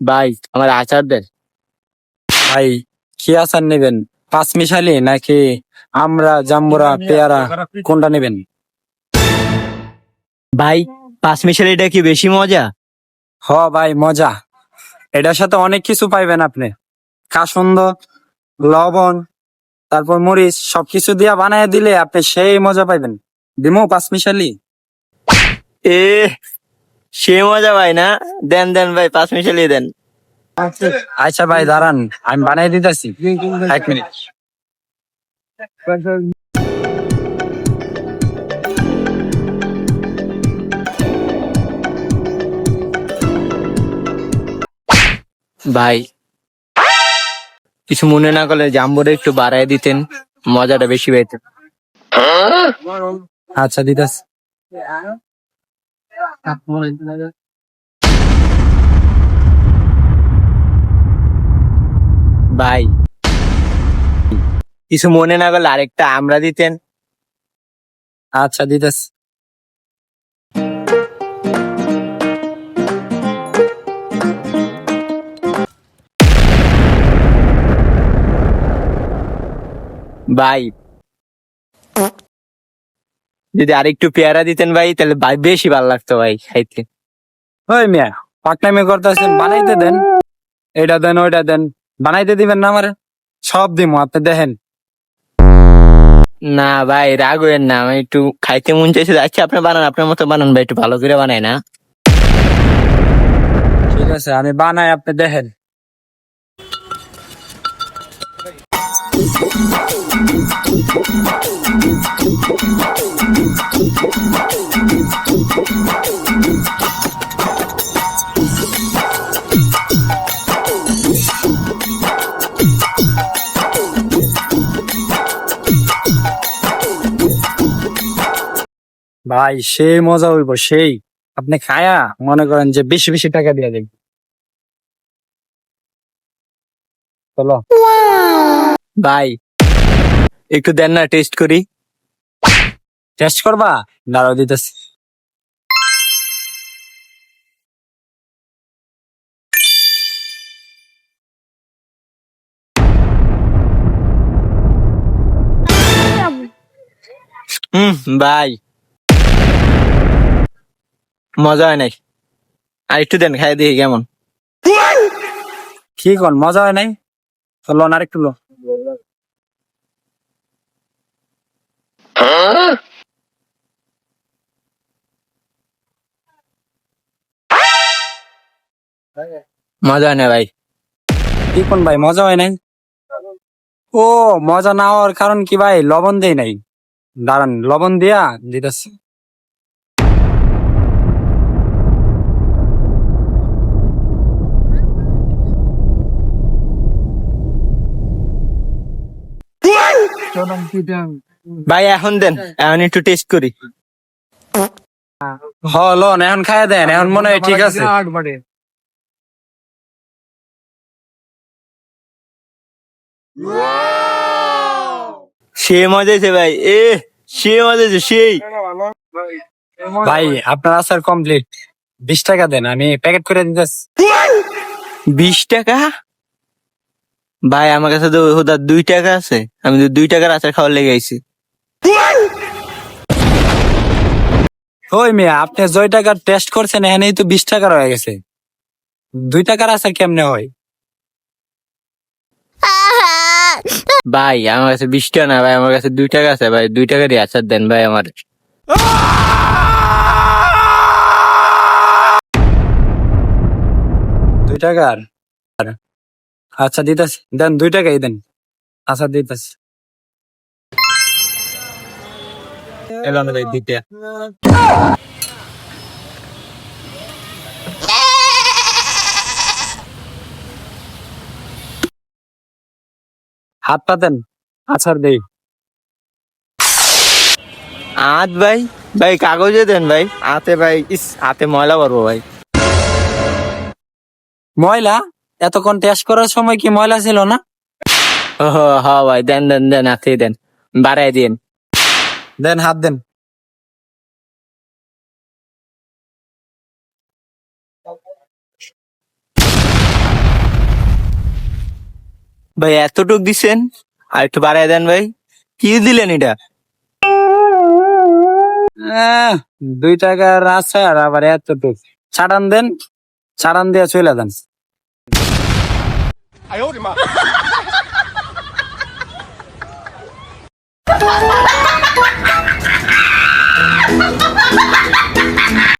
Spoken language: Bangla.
ভাই আমার আচার দেন ভাই কি আচার নেবেন? পাঁচ মিশালি নাকি আমরা জাম্বুরা পেয়ারা কোনটা নেবেন? ভাই পাঁচ মিশালিটা কি বেশি মজা? হ ভাই মজা। এটার সাথে অনেক কিছু পাইবেন আপনি। কাসন্দ লবণ তারপর মরিচ সবকিছু দিয়া বানায় দিলে আপনি সেই মজা পাইবেন। দিমো পাঁচ মিশালি এ সে মজা ভাই না। দেন দেন ভাই পাঁচ মিশালি দেন। আচ্ছা ভাই দাঁড়ান আমি বানাই দিতেছি। এক মিনিট। ভাই কিছু মনে না করলে জাম্বুরে একটু বাড়ায় দিতেন, মজাটা বেশি পেতেন আচ্ছা দিদাস। ভাই, কিছু মনে না করলে আরেকটা আমরা দিতেন। আচ্ছা দিতেছি ভাই। যদি আরেকটু পেয়ারা দিতেন ভাই তাহলে ভাই বেশি ভালো লাগতো ভাই খাইতে। ওই মিয়া পাকনামি করতেছেন বানাইতে দেন। এটা দেন ওইটা দেন বানাইতে দিবেন না আমার? সব দিমো আপনি দেখেন। না ভাই রাগ হইয়েন না আমি একটু খাইতে মন চাইছে আচ্ছা আপনি বানান আপনার মতো বানান ভাই একটু ভালো করে বানাই না। ঠিক আছে আমি বানাই আপনি দেখেন। ভাই সেই মজা হইব সেই। আপনি খায়া মনে করেন যে বেশি বেশি টাকা দিয়ে দেবেন চলো। ভাই একটু দেন না টেস্ট করি। টেস্ট করবা? দাঁড়াও দিতেছি। হুম ভাই মজা হয় নাই। আর একটু দেন খাই দেখি কেমন। কি কোন মজা হয় নাই? লোন আরেকটু লো। মজা হয় না ভাই? কি কোন ভাই মজা হয় নাই? ও মজা না হওয়ার কারণ কি ভাই? লবণ দেই নাই। দাঁড়ান লবণ দিয়া দিতেছি। ভাই এখন দেন এখন একটু টেস্ট করি। হ লোন এখন খাইয়া দেন এখন মনে হয় ঠিক আছে। সে মজা হয়েছে ভাই। এ সে মজা হয়েছে সেই। ভাই আপনার আসার কমপ্লিট বিশ টাকা দেন আমি প্যাকেট করে দিতেছি। বিশ টাকা? ভাই আমার কাছে তো ওদার দুই টাকা আছে। আমি তো দুই টাকার আচার খাওয়ার লেগে আইছি। ওই মিয়া আপনি জয় টাকার টেস্ট করছেন এখানেই তো বিশ টাকার হয়ে গেছে। দুই টাকার আচার কেমনে হয়? ভাই আমার কাছে বিশ টাকা না ভাই আমার কাছে দুই টাকা আছে ভাই দুই টাকারই আচার দেন ভাই আমার। দুই টাকার আচ্ছা দিতেছি। দেন দুই টাকাই দেন। আচ্ছা দিতেছি। এলো না ভাই দুইটা হাত পাতেন আছাড় দেই। আত ভাই ভাই কাগজে দেন ভাই। আতে ভাই ইস হাতে ময়লা করব ভাই। ময়লা? এতক্ষণ টেস্ট করার সময় কি ময়লা ছিল না? ও হ ভাই দেন দেন দেন হাতে দেন। বাড়াই দেন দেন হাত দেন। ভাই এতটুক দিছেন? আর একটু বাড়াই দেন ভাই। কি দিলেন এটা? আহ, দুই টাকার আছে আর আবার এতটুক। ছাড়ান দেন ছাড়ান দিয়ে চলে দেন।